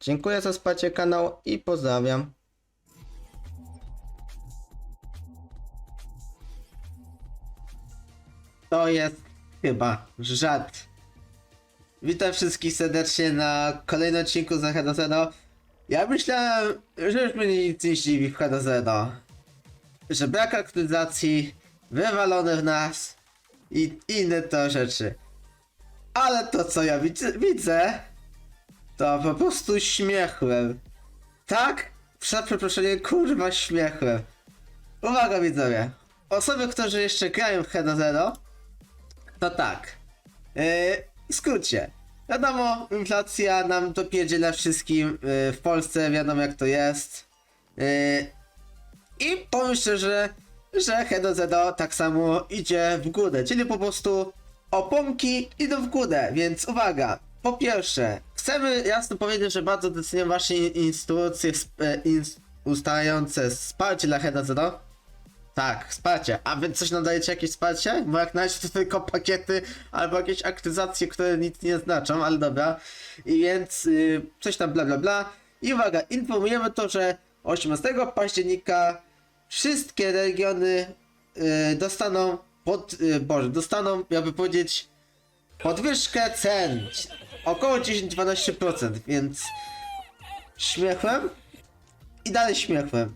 Dziękuję za wsparcie kanału i pozdrawiam. To jest chyba żart. Witam wszystkich serdecznie na kolejnym odcinku za Hado Zero. Ja myślałem, że już mnie nic nie zdziwi w Hado Zero. Że brak aktualizacji, wywalone w nas i inne to rzeczy. Ale to co ja widzę, widzę to po prostu śmiechłem. Tak? Za przeproszenie, kurwa śmiechłem. Uwaga widzowie. Osoby, którzy jeszcze grają w Hado Zero, to tak. Yy, w skrócie. Wiadomo, inflacja nam dopierdziela wszystkim yy, w Polsce, wiadomo jak to jest. Yy, I powiem szczerze, że Hedo Zedo tak samo idzie w górę, czyli po prostu oponki idą w górę, więc uwaga. Po pierwsze, chcemy jasno powiedzieć, że bardzo doceniam wasze instytucje e, ustalające wsparcie dla Hedo Zedo. Tak, wsparcie. A wy coś nadajecie jakieś wsparcie? Bo jak na razie to tylko pakiety albo jakieś aktywizacje, które nic nie znaczą, ale dobra. I więc y, coś tam bla bla bla. I uwaga, informujemy to, że 18 października wszystkie regiony y, dostaną pod, y, Boże, dostaną, jakby powiedzieć, podwyżkę cen. Około 10-12%, więc śmiechłem i dalej śmiechłem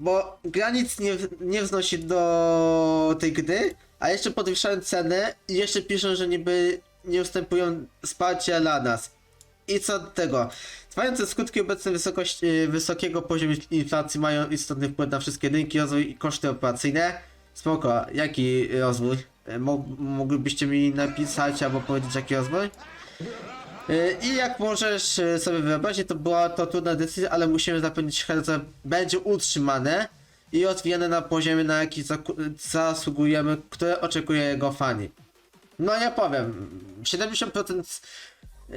bo granic nie, nie wznosi do tej gry, a jeszcze podwyższają cenę i jeszcze piszą, że niby nie ustępują wsparcia dla nas. I co do tego? Trwające skutki obecnej wysokości, y, wysokiego poziomu inflacji mają istotny wpływ na wszystkie rynki, rozwój i koszty operacyjne. Spoko, jaki rozwój? Y, Mo- moglibyście mi napisać albo powiedzieć jaki rozwój? Y, I jak możesz y, sobie wyobrazić, to była to trudna decyzja, ale musimy zapewnić, że będzie utrzymane i rozwijane na poziomie, na jaki zasługujemy, które oczekuje jego fani. No ja powiem, 70% yy,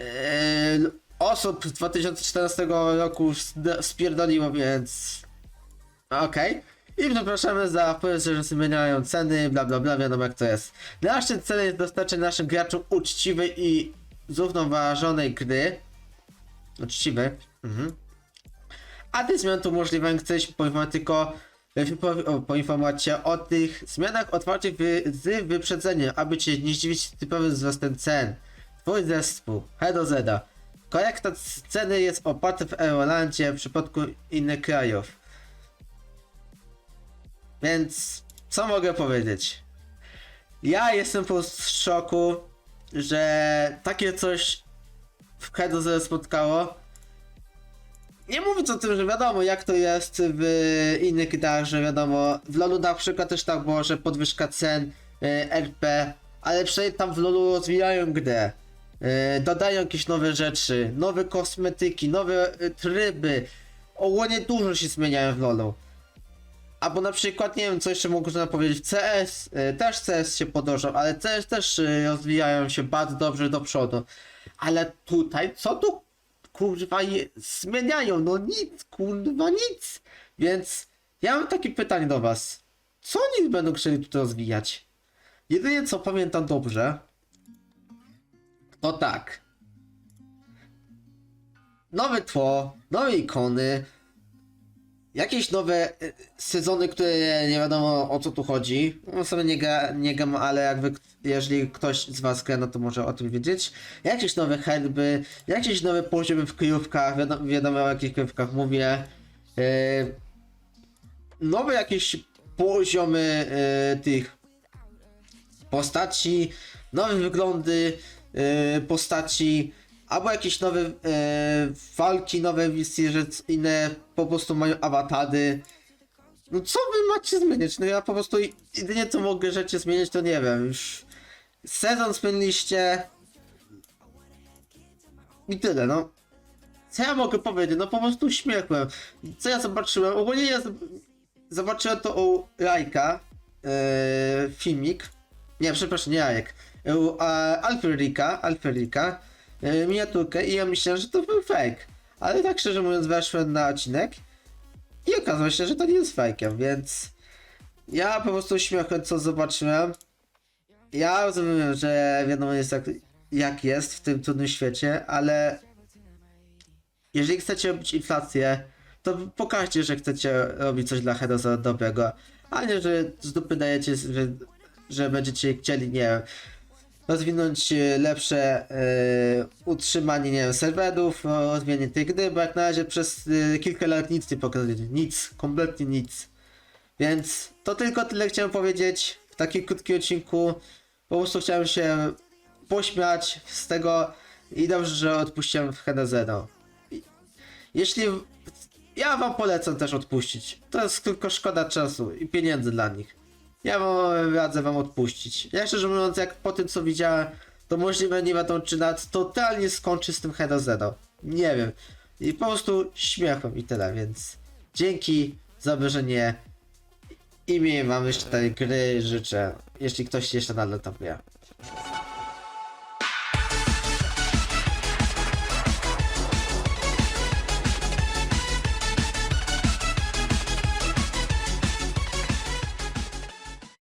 osób z 2014 roku spierdoliło, więc okej. I przepraszamy za wpływ, że zmieniają ceny, bla bla bla, wiadomo jak to jest. Naszym celem jest dostarczenie naszym graczom uczciwej i zrównoważonej gry. Uczciwej. Mhm. A tych zmian to umożliwiają chcesz poinformować tylko o, poinformować cię o tych zmianach otwartych wy, z wyprzedzeniem, aby cię nie zdziwić typowym wzrostem cen. Twój zespół, Hedo Zeda. Korekta c- ceny jest oparta w Eurolandzie w przypadku innych krajów. Więc co mogę powiedzieć? Ja jestem po prostu w szoku, że takie coś w Hedo spotkało. Nie mówiąc o tym, że wiadomo jak to jest w innych grach, że wiadomo, w LoLu na przykład też tak było, że podwyżka cen y, RP, ale przynajmniej tam w LoLu rozwijają grę. Y, dodają jakieś nowe rzeczy, nowe kosmetyki, nowe y, tryby. Ogólnie dużo się zmieniają w LoLu. Albo na przykład, nie wiem, co jeszcze można powiedzieć, CS, y, też CS się podążał, ale CS też y, rozwijają się bardzo dobrze do przodu. Ale tutaj, co tu kurwa je, zmieniają? No nic, kurwa nic. Więc ja mam takie pytanie do was. Co oni będą chcieli tutaj rozwijać? Jedynie co pamiętam dobrze, to tak. Nowe tło, nowe ikony, jakieś nowe e, sezony, które nie wiadomo o co tu chodzi. No sobie nie, gra, nie gram, ale jakby jeżeli ktoś z was gra, no to może o tym wiedzieć. Jakieś nowe herby, jakieś nowe poziomy w kryjówkach, wiadomo, wiadomo o jakich kryjówkach mówię. E, nowe jakieś poziomy e, tych postaci, nowe wyglądy e, postaci, albo jakieś nowe e, walki, nowe misje, że inne po prostu mają awatary. No co wy macie zmieniać? No ja po prostu jedynie co mogę rzeczy zmieniać, to nie wiem, już sezon zmieniliście i tyle, no. Co ja mogę powiedzieć? No po prostu śmiechłem. Co ja zobaczyłem? Ogólnie ja zobaczyłem to u Rajka, e, filmik. Nie, przepraszam, nie Rajek. U a, Alferika, Alferika, e, miniaturkę i ja myślałem, że to był fake. Ale tak szczerze mówiąc weszłem na odcinek i okazało się, że to nie jest fake'em, więc ja po prostu śmiechłem co zobaczyłem. Ja rozumiem, że wiadomo jest jak, jak jest w tym trudnym świecie, ale jeżeli chcecie robić inflację, to pokażcie, że chcecie robić coś dla Heroza dobrego, a nie, że z dupy dajecie, że, że będziecie chcieli, nie wiem, rozwinąć e, lepsze e, utrzymanie, nie wiem, serwerów, rozwijanie tej gry, bo jak na razie przez e, kilka lat nic nie pokazali, nic, kompletnie nic. Więc to tylko tyle chciałem powiedzieć w takim krótkim odcinku. Po prostu chciałem się pośmiać z tego i dobrze, że odpuściłem w Heda Zero. I- Jeśli. Ja wam polecam też odpuścić. To jest tylko szkoda czasu i pieniędzy dla nich. Ja radzę wam odpuścić. Ja szczerze mówiąc, jak po tym co widziałem, to możliwe nie wiadomo czy nawet totalnie skończy z tym Heda Zero. Nie wiem. I po prostu śmiechem i tyle, więc dzięki za obejrzenie i miłej wam jeszcze tej gry życzę, jeśli ktoś jeszcze nadal tam gra.